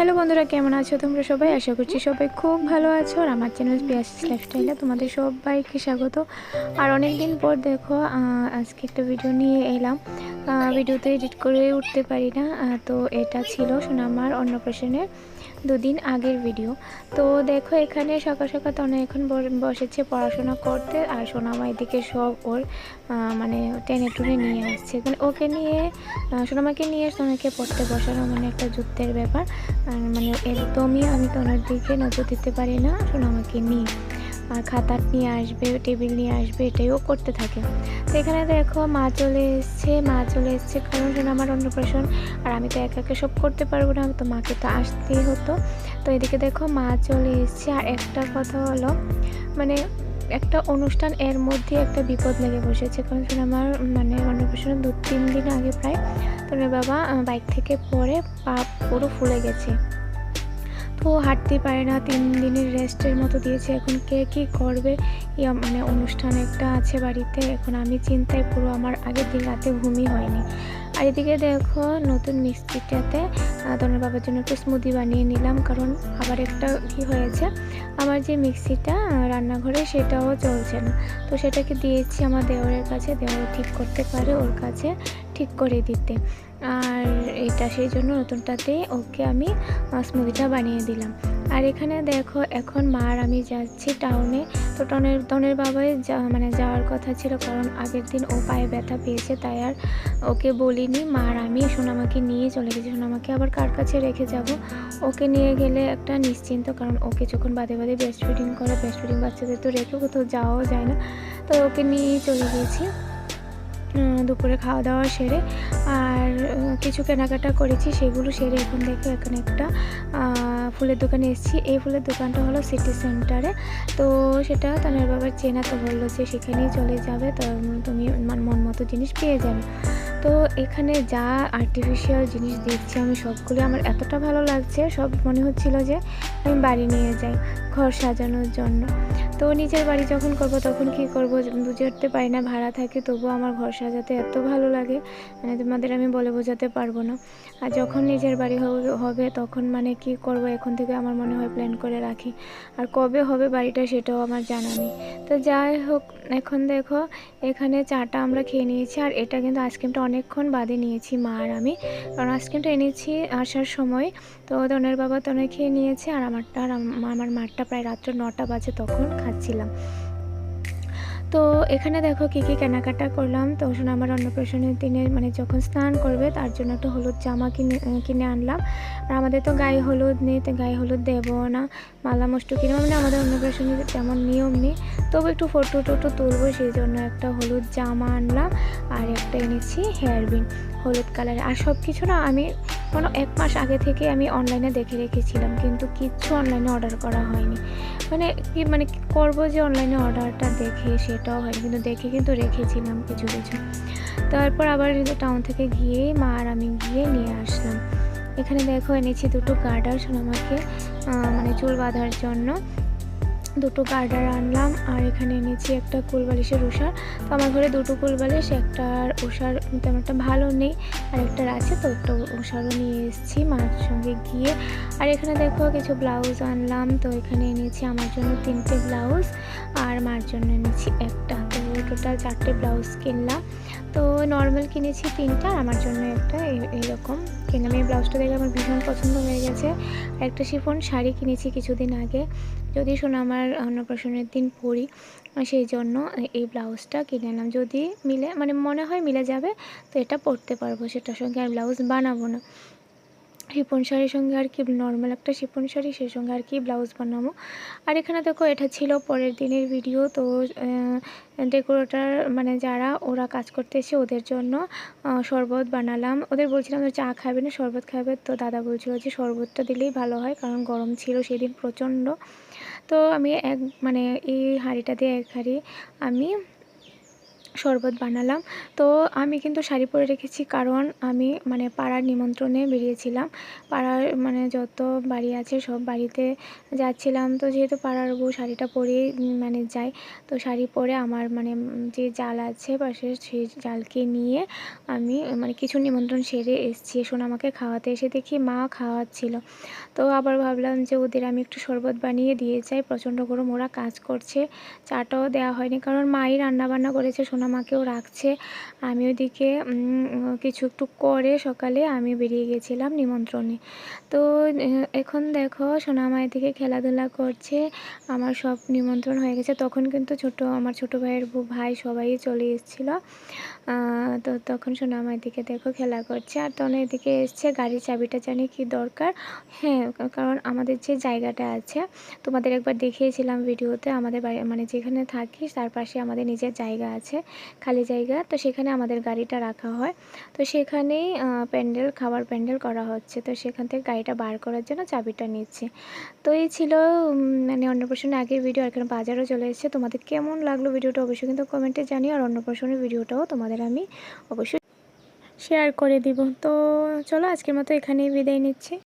Hello বন্ধুরা, কেমন আছো তোমরা সবাই? আশা করছি সবাই খুব ভালো আছো আর আমার চ্যানেল পিয়াস লাইফস্টাইলে তোমাদের সবাইকে স্বাগত। আর অনেক দিন পর দেখো আজকে একটা ভিডিও নিয়ে এলাম। ভিডিওতে এডিট করে উঠতে পারি না তো এটা ছিল সোনামার অন্নপ্রাশনের। দুদিন আগের ভিডিও তো দেখো এখানে সকাল সকাল অনেক এখন বসেছে পড়াশোনা করতে, আর সোনামা এদিকে সব ওর মানে টেনে টুনে নিয়ে আসছে। মানে ওকে নিয়ে সোনামাকে নিয়ে সোনাকে পড়তে বসানো মানে একটা যুদ্ধের ব্যাপার। মানে একদমই আমি তো ওনার দিকে নজর দিতে পারি না, সোনামাকে নিয়ে। খাতা নিয়ে আসবে, টেবিল নিয়ে আসবে এটাইও করতে থাকে। তো এখানে দেখো মা চলে এসছে, মা চলে এসছে কারণ শোনা আমার অন্নপ্রাশন আর আমি তো একা একা সব করতে পারব না, তো মাকে তো আসতেই হতো। তো এদিকে দেখো মা চলে এসছে আর একটা কথা হলো মানে একটা অনুষ্ঠান এর মধ্যে একটা বিপদ লেগে বসেছে। কারণ শোনা আমার মানে অন্নপ্রাশনের দু তিন দিন আগে প্রায়, তো বাবা বাইক থেকে পরে পা পুরো ফুলে গেছে। ও হাঁটতে পারে না, তিন দিনের রেস্টের মতো দিয়েছে। এখন কে কী করবে? মানে অনুষ্ঠান একটা আছে বাড়িতে। এখন আমি চিন্তায় পুরো আমার আগের দিন রাতে ঘুমই হয়নি। আর এদিকে দেখো, নতুন মিষ্টিটাতে তোমার বাবার জন্য একটু স্মুদি বানিয়ে নিলাম। কারণ আবার একটা কি হয়েছে, আমার যে মিক্সিটা রান্নাঘরে সেটাও চলছে না। তো সেটাকে দিয়েছি আমার দেওরের কাছে, দেওর ঠিক করতে পারে ওর কাছে। ঠিক করে দিতে। আর এটা সেই জন্য নতুনটাতে ওকে আমি স্মুদিটা বানিয়ে দিলাম। আর এখানে দেখো, এখন মার আমি যাচ্ছি টাউনে তো টনের টনের বাবাই মানে যাওয়ার কথা ছিল, কারণ আগের দিন ও পায়ে ব্যথা পেয়েছে, তাই আর ওকে বলিনি। মার আমি সোনামাকে নিয়ে চলে গেছি। সোনামাকে আবার কার কাছে রেখে যাব? ওকে নিয়ে গেলে একটা নিশ্চিন্ত, কারণ ওকে যখন বাদে বাদে ব্রেস্ট ফিডিং করে। ব্রেস্ট ফিডিং বাচ্চাদের তো রেখে কোথাও যাওয়াও যায় না। তো ওকে নিয়েই চলে গেছি। দুপুরে খাওয়া দাওয়া সেরে আর কিছু কেনাকাটা করেছি, সেগুলো সেরে এখন দেখো এখানে একটা ফুলের দোকানে এসেছি। এই ফুলের দোকানটা হলো সিটি সেন্টারে। তো সেটা তানের বাবার চেনা তো বলল যে সেখানেই চলে যাবে, তো তুমি মান- মন মতো জিনিস পেয়ে যাবে। তো এখানে যা আর্টিফিশিয়াল জিনিস দেখছি আমি, সবগুলো আমার এতটা ভালো লাগছে, সব মনে হচ্ছিল যে আমি বাড়ি নিয়ে যাই, ঘর সাজানোর জন্য। তো নিজের বাড়ি যখন করব তখন কি করব বুঝে উঠতে পারি না, ভাড়া থাকে, তবুও আমার ঘর সাজাতে এত ভালো লাগে মানে তোমাদের আমি বলে বোঝাতে পারব না। আর যখন নিজের বাড়ি হবে- তখন মানে কি করব এখন থেকে আমার মনে হয় প্ল্যান করে রাখি। আর কবে হবে বাড়িটা সেটাও আমার জানা নেই। তো যাই হোক, এখন দেখো, এখানে চাটা আমরা খেয়ে নিয়েছি, আর এটা কিন্তু আইসক্রিমটা অনেকক্ষণ বাদে নিয়েছি মা আর আমি। কারণ আইসক্রিমটা এনেছি আসার সময়, তো তনের বাবা তনে খেয়ে নিয়েছে, আর আমারটা, আর আম- আমার মারটা প্রায় রাত্র নটা বাজে তখন খাচ্ছিলাম। তো এখানে দেখো কী কী কেনাকাটা করলাম। তো শোনো, আমার অন্নপ্রাশনের দিনে মানে যখন স্নান করবে, তার জন্য একটা হলুদ জামা কিনে কিনে আনলাম। আর আমাদের তো গায়ে হলুদ নেই, তো গায়ে হলুদ দেবো না। মালা মষ্ট কিনে মানে আমাদের অন্নপ্রাশনের তেমন নিয়ম নেই। তবু একটু ফটো টোটো তুলবো, সেই জন্য একটা হলুদ জামা আনলাম। আর একটা এনেছি হেয়ার বিন হলুদ কালারের। আর সব কিছু না আমি কোনো এক মাস আগে থেকে আমি অনলাইনে দেখে রেখেছিলাম, কিন্তু কিচ্ছু অনলাইনে অর্ডার করা হয়নি। মানে কি মানে করব যে অনলাইনে অর্ডারটা দেখে সেটাও হয়নি, কিন্তু দেখে কিন্তু রেখেছিলাম কিছু কিছু। তারপর আবার টাউন থেকে গিয়ে মা আর আমি গিয়ে নিয়ে আসলাম। এখানে দেখো এনেছি দুটো গার্ডার আমাকে মানে চুল বাঁধার জন্য। দুটো গার্ডার আনলাম আর এখানে এনেছি একটা কুলবালিশের উষার তো আমার ঘরে দুটো কুলবালিশ, একটা ওষার তেমন একটা ভালো নেই আর একটা আছে, তো একটা উষারও নিয়ে এসেছি মার সঙ্গে গিয়ে। আর এখানে দেখো কিছু ব্লাউজ আনলাম, তো এখানে এনেছি আমার জন্য তিনটে ব্লাউজ আর মার জন্য এনেছি একটা। তো টোটাল চারটে ব্লাউজ কিনলাম। তো নর্মাল কিনেছি তিনটা আমার জন্য একটা এইরকম। কিনলাম, এই ব্লাউজটা দেখে আমার ভীষণ পছন্দ হয়ে গেছে। একটা শিফন শাড়ি কিনেছি কিছুদিন আগে। যদি শোনো, আমার অন্নপ্রাশনের দিন পরি সেই জন্য এই ব্লাউজটা কিনে আনলাম যদি মিলে মানে মনে হয় মিলে যাবে, তো এটা পরতে পারব। সেটার সঙ্গে আর ব্লাউজ বানাবো না। শিপন শাড়ির সঙ্গে আর কি নর্মাল একটা শিপন শাড়ি সেই সঙ্গে আর কি ব্লাউজ বানাবো। আর এখানে দেখো, এটা ছিল পরের দিনের ভিডিও তো ডেকোরেটার মানে যারা ওরা কাজ করতে এসে ওদের জন্য শরবত বানালাম। ওদের বলছিলাম চা খাবে না, শরবত খাবে। তো দাদা বলছিল যে শরবতটা দিলেই ভালো হয়, কারণ গরম ছিল সেদিন প্রচণ্ড। তো আমি এক মানে এই হাঁড়িটা দিয়ে এক হাঁড়ি আমি শরবত বানালাম। তো আমি কিন্তু শাড়ি পরে রেখেছি কারণ আমি মানে পাড়ার নিমন্ত্রণে বেরিয়েছিলাম। পাড়ার মানে যত বাড়ি আছে সব বাড়িতে যাচ্ছিলাম। তো যেহেতু পাড়ার বউ শাড়িটা পরেই মানে যায়, তো শাড়ি পরে আমার মানে যে জাল আছে পাশে সেই জালকে নিয়ে আমি মানে কিছু নিমন্ত্রণ সেরে এসেছি। শোন আমাকে খাওয়াতে। এসে দেখি মা খাওয়াচ্ছিল। তো আবার ভাবলাম যে ওদের আমি একটু শরবত বানিয়ে দিয়ে যাই। প্রচণ্ড গরম ওরা কাজ করছে। চাটাও দেওয়া হয়নি কারণ মাই রান্নাবান্না করেছে। সোনামাকেও রাখছে। আমি ওদিকে কিছু একটু করে সকালে আমি বেরিয়ে গেছিলাম নিমন্ত্রণে। তো এখন দেখো সোনামা এদিকে খেলাধুলা করছে, আমার সব নিমন্ত্রণ হয়ে গেছে। তখন কিন্তু ছোট, আমার ছোট ভাইয়ের ভাই সবাই চলে এসেছিল। তো তখন সোনামা এদিকে দেখো খেলা করছে। আর তখন এদিকে এসছে, গাড়ির চাবিটা জানি কি দরকার। হ্যাঁ কারণ আমাদের যে জায়গাটা আছে, তোমাদের একবার দেখিয়েছিলাম ভিডিওতে, আমাদের বাড়ি মানে যেখানে থাকি তার পাশে আমাদের নিজের জায়গা আছে, খালি জায়গা। তো সেখানে আমাদের গাড়িটা রাখা হয়। তো সেখানেই প্যান্ডেল, খাবার প্যান্ডেল করা হচ্ছে। তো সেখান থেকে গাড়িটা বার করার জন্য চাবিটা নিচ্ছে। তো এই ছিল মানে অন্নপ্রাশনের আগের ভিডিও। আর এখানে বাজারও চলে এসেছে। তোমাদের কেমন লাগল ভিডিওটা অবশ্যই কিন্তু কমেন্টে জানিও। আর অন্নপ্রাশনের ভিডিওটাও তোমাদের আমি অবশ্যই শেয়ার করে দিব। তো চলো আজকের মতো এখানেই বিদায় নিচ্ছি।